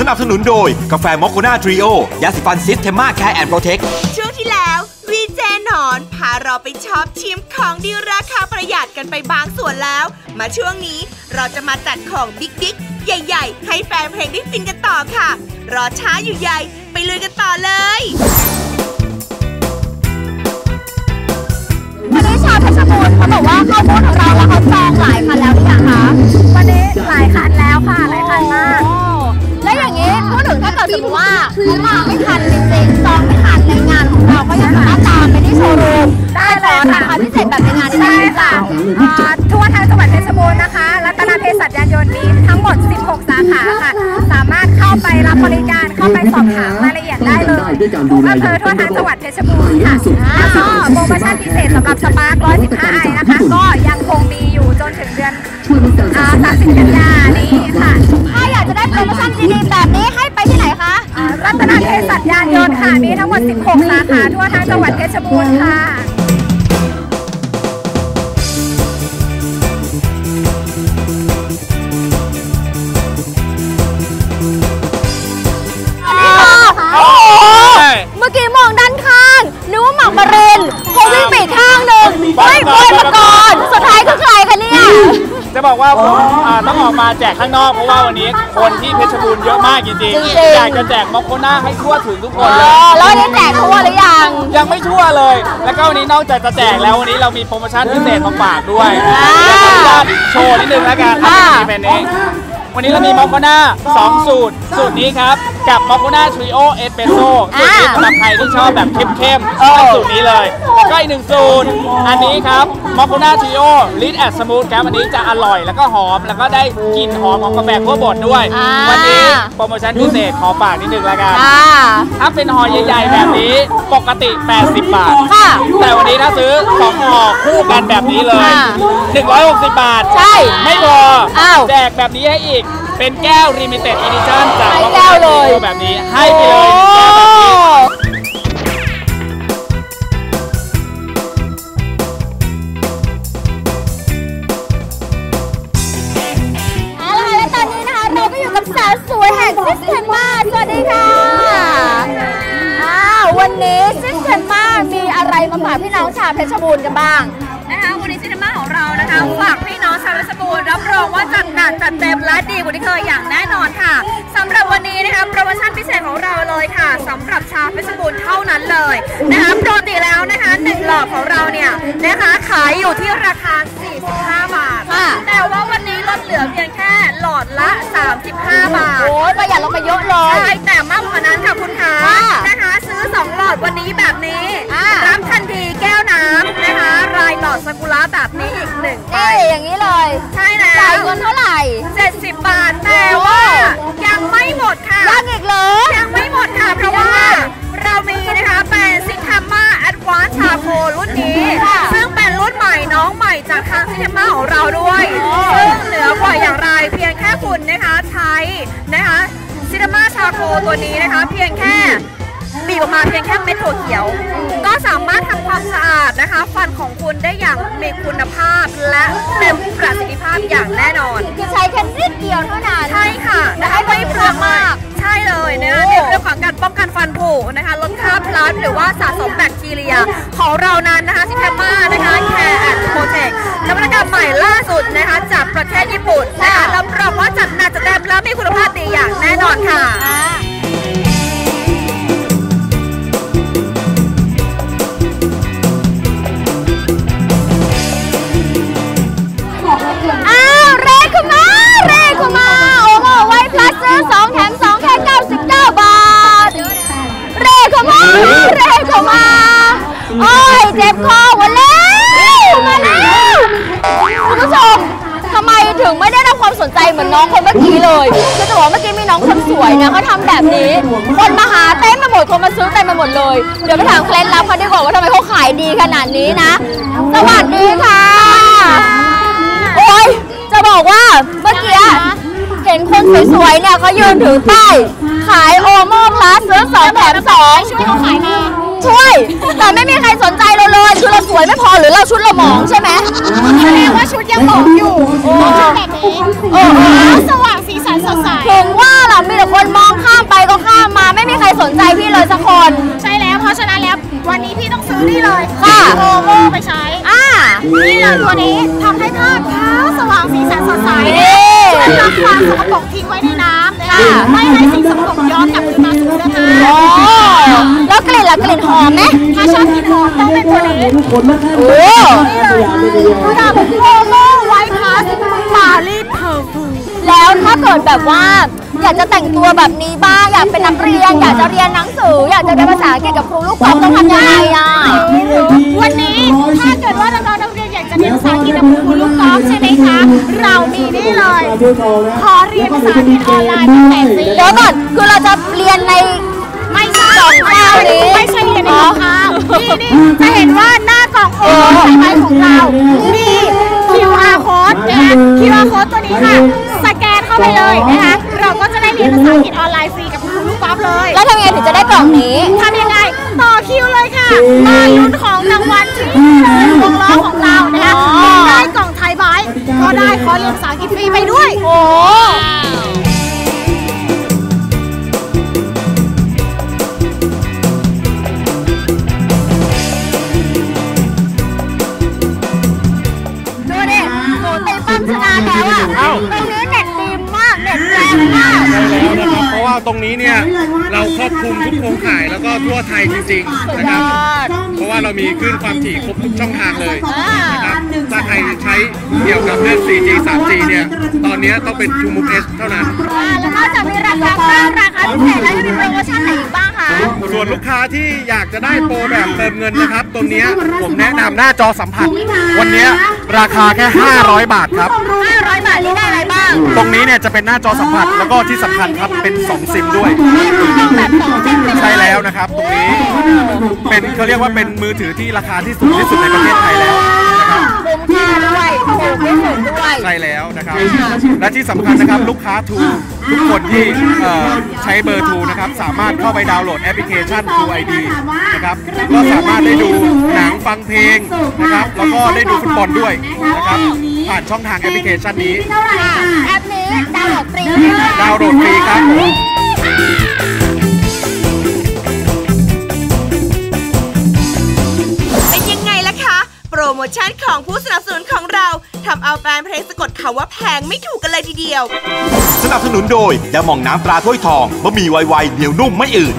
สนับสนุนโดยกาแฟมอคโคนาทรีโอยาสีฟันซิสเทมมาแคร์แอนด์โปรเทคช่วงที่แล้ววีเจหนอนพาเราไปช็อปชิมของดีราคาประหยัดกันไปบางส่วนแล้ว มาช่วงนี้เราจะมาจัดของบิ๊กบิ๊กใหญ่ ๆ ให้แฟนเพลงได้ฟินกันต่อค่ะ รอช้าอยู่ใหญ่ไปลุยกันต่อเลยวันนี้ชาวเพชรบูรณ์เขาบอกว่าเข้าบูธของเราแล้วเขาจองหลายคันแล้วหรือยังคะ มติว่าเขามาไม่ทันจริงๆจองไม่ทันในงานของเราก็ยังสามารถตามไปที่โชว์รูมได้เลยราคาพิเศษแบบในงานได้ค่ะทั่วทั้งจังหวัดเพชรบูรณ์นะคะ รัตนเภสัชยานยนต์มีทั้งหมด 16 สาขาค่ะ สามารถเข้าไปรับบริการเข้าไปสอบถามรายละเอียดได้เลยทุกอำเภอทั่วทั้งจังหวัดเพชรบูรณ์ค่ะแล้วก็โปรโมชั่นพิเศษสำหรับสปาร์ค115ไอนะคะ ก็ยังคงมีอยู่จนถึงเดือนอ่า30กันยานี้ค่ะ ถ้าอยากจะได้โปรโมชั่นดีๆแบบนี้ให้ รัตนเภสัชยานยนต์ค่ะ มีทั้งหมด 16 สาขาทั่วทั้งจังหวัดเพชรบูรณ์ค่ะโอ้โหเมื่อกี้มองด้านข้างนึกว่าหมากปรินพอวิ่งไปอีกข้างหนึ่งเฮ้ยบอยปกรณ์สุดท้ายคือใครคะเนี่ย จะบอกว่าผมอ่าต้องออกมาแจกข้างนอกเพราะว่าวันนี้คนที่เพชรบูรณ์เยอะมากจริงจริงๆๆอยากจะแจกมอคโคน่าให้ทั่วถึงทุกคเอนเลยอแล้ววันนี้แจกทั่วหรือยัง ยังไม่ทั่วเลย แล้วก็วันนี้นอกจากจะแจกแล้ววันนี้เรามีโปรโมชั่นพิเศษมาฝากด้วยอ่าเดี๋ยวขออนุญาตโชว์นิดนึงแล้วกันครับค่ะที่เป็นนี้ วันนี้เรามีมอคโคน่า2สูตร สูตรนี้ครับ กับมอคโคน่าทริโอเอสเปรสโซ่สูตรนี้สำหรับใครที่ชอบแบบเข้มๆก็สูตรนี้เลยแล้วก็อีกหนึ่งสูตร อันนี้ครับมอคโคน่าทริโอลิทแอดสมูทครับอันนี้จะอร่อยแล้วก็หอมแล้วก็ได้กลิ่นหอมของกาแฟคั่วบดด้วย อ่า วันนี้โปรโมชั่นพิเศษขอฝากนิดนึงแล้วกันค่ะถ้าเป็นห่อใหญ่ๆแบบนี้ปกติ 80 บาท ค่ะแต่วันนี้ถ้าซื้อ2ห่อคู่กันแบบนี้เลย ค่ะ160 บาทใช่ไม่พอ อ้าว แจกแบบนี้ให้อีก เป็นแก้ว Limited Edition จากให้แก้วเลย แบบนี้ให้ไปเลยหนึ่งแก้วแบบนี้ เอาละค่ะและตอนนี้นะคะเราก็อยู่กับสาวสวยแห่งซิสเทมมาสวัสดีค่ะอ้าววันนี้ซิสเทมมามีอะไรมาฝากพี่น้องชาวเพชรบูรณ์กันบ้าง จัดหนักจัดเต็มและดีกว่าที่เคยอย่างแน่นอนค่ะสำหรับวันนี้นะคะโปรโมชั่นพิเศษของเราเลยค่ะสำหรับชาวเพชรบูรณ์เท่านั้นเลยนะคะปกติแล้วนะคะหนึ่งหลอดของเราเนี่ยนะคะขายอยู่ที่ราคา 45 บาทค่ะแต่ว่าวันนี้ลดเหลือเพียงแค่หลอดละ 35 บาทโอ้ยประหยัดลงไปเยอะเลยใช่แต่มากกว่านั้นค่ะคุณคะค่ะนะคะซื้อ 2 หลอดวันนี้แบบนี้อ่ารับทันทีแก้วน้ำนะคะ รายหลอดซากุระแบบนี้อีกหนึ่งใบนี่อย่างนี้เลย ใช่ นนี้ค่ะซึ่งเป็นรุ่นใหม่น้องใหม่จากทางซิทาม่าของเราด้วย ซึ่งเหนือกว่าอย่างไรเพียงแค่คุณนะคะใช้นะคะซิทาม่าชาโคตัวนี้นะคะ เพียงแค่ บีบออกมาเพียงแค่เม็ดถั่วเขียว ก็สามารถทำความสะอาดนะคะ ฟันของคุณได้อย่างมีคุณภาพและเต็มประสิทธิภาพอย่างแน่นอนคือใช้แค่นิดเดียวเท่านั้นใช่ค่ะและให้ประสิทธิภาพมาก ใช่เลยนะคะโอ้ในเรื่องของการป้องกันฟันผุนะคะลดคราบพลัสหรือว่าสะสมแบคทีเรีย ของเรานั้นนะคะซิเทมานะคะแคร์แอนด์โปรเทค บนี้เลยก็จะบอกว่าเมื่อกี้มีน้องคนสวยนะเขาทำแบบนี้ คนมาหาเต็มไปหมดคนมาซื้อเต็มไปหมดเลย เดี๋ยวไปถามเคล็ดลับเขาดีกว่าว่าทำไมเขาขายดีขนาดนี้นะ สวัสดีค่ะ โอ้ยจะบอกว่าเมื่อกี้เห็นคนสวยๆเนี่ยเขายืนถือป้ายขายโอโม่พลัสซื้อสองแถมสองช่วยเขาขายมาช่วย แต่ไม่มีใครสนใจเราเลยคือเราสวยไม่พอหรือเราชุดเราหมองใช่ไหมแสดงว่าชุดยังหมองอยู่โอ้แบบนี้ ใสถึงว่าลังมีแต่คนมองข้ามไปก็ข้ามมา ไม่มีใครสนใจพี่เลยสักคน ใช่แล้วเพราะฉะนั้นแล้ววันนี้พี่ต้องซื้อนี่เลยค่ะโลโมไปใช้อ่านี่เลยตัวนี้ทำให้ภาพขาวสว่างสีสันสดใสนี่ช่วยล้างความสกปรกทิ้งไว้ในน้ำนะคะค่ะไม่ให้สิ่งสกปรกย้อนกลับคืนมาสู่เสื้อผ้าโอ้แล้วกลิ่นล่ะกลิ่นหอมไหมถ้าชอบกินหอมต้องเป็นตัวนี้โอ้นี่เลยระดับโลโมไวท์พลัสปารีสเพอร์ฟูม แล้วถ้าเกิดแบบว่า อยากจะแต่งตัวแบบนี้บ้างอยากเป็นนักเรียน อยากจะเรียนหนังสือ อยากจะเรียนภาษาอังกฤษกับครูลูกกอล์ฟต้องทำยังไงอะวันนี้ถ้าเกิดว่าน้องๆนักเรียนอยากจะเรียนภาษาอังกฤษกับคุณลูกกอล์ฟใช่ไหมคะเรามีนี่เลยขอเรียนภาษาอังกฤษออนไลน์ตั้งแต่สี่เดี๋ยวก่อนคือเราจะเรียนในไม่ใช่กล่องข้าวนี้ไม่ใช่เรียนในกล่องข้าวนี่นี่จะเห็นว่าหน้ากล่องโอ้สายไม้ของเรามี QR code นะคะ QR code ตัวนี้ค่ะสแกน เข้าไปเลยนะคะ เราก็จะได้เรียนภาษาอังกฤษออนไลน์ฟรีกับคุณลูกกอล์ฟเลยแล้วทำยังไงถึงจะได้กล่องนี้ทำยังไงต่อคิวเลยค่ะมาลุ้นของรางวัลที่นี่เลยวงล้อของเรานะคะอ๋อได้กล่องไทยไบค์ก็ได้คอร์สเรียนภาษาอังกฤษฟรีไปด้วย โอ้ ตรงนี้เนี่ย เราครอบคลุมทุกโครงข่ายแล้วก็ทั่วไทยจริงๆนะครับ เพราะว่าเรามีคลื่นความถี่ครบทุกช่องทางเลยนะครับถ้าใครใช้เกี่ยวกับเรื่อง 4G 3G เนี่ย ตอนนี้ต้องเป็น True Move S เท่านั้นอ่าแล้วนอกจากมีราคาบ้างราคาพิเศษแล้วยังมีโปรโมชั่นไหนอีกบ้างคะส่วนลูกค้าที่อยากจะได้โปรแบบเติมเงินนะครับ ตรงเนี้ยผมแนะนำหน้าจอสัมผัส วันเนี้ยราคาแค่ 500 บาทครับ 500 บาทนี่ได้อะไรบ้าง ตรงนี้เนี่ยจะเป็นหน้าจอสัมผัสแล้วก็ที่สำคัญครับเป็น 2 ซิมด้วย แบบสองเส้นไปเลยใช่แล้วนะครับ ตรงนี้เป็นเขาเรียกว่าเป็นมือถือที่ราคาที่สูงที่สุดในประเทศไทยแล้วนะครับ คุ้มค่าด้วยถูกที่สุดด้วย ใช่แล้วนะครับ และที่สำคัญนะครับ ลูกค้าทูทุกคนที่เอ่อใช้เบอร์ทูนะครับ สามารถเข้าไปดาวน์โหลดแอปพลิเคชัน True ID นะครับก็สามารถได้ดูหนังฟังเพลงนะครับ แล้วก็ได้ดูฟุตบอลด้วยนะครับ ผ่านช่องทางแอปพลิเคชันนี้แอปนี้ดาวน์โหลดฟรีดาวน์โหลดฟรีครับเป็นยังไงล่ะคะ โปรโมชั่นของผู้สนับสนุนของเราทำเอาแฟนเพลงสะกดคำว่าแพงไม่ถูกกันเลยทีเดียว สนับสนุนโดยยาหม่องน้ำตราถ้วยทองบะหมี่ไวๆเหนียวนุ่มไม่อืด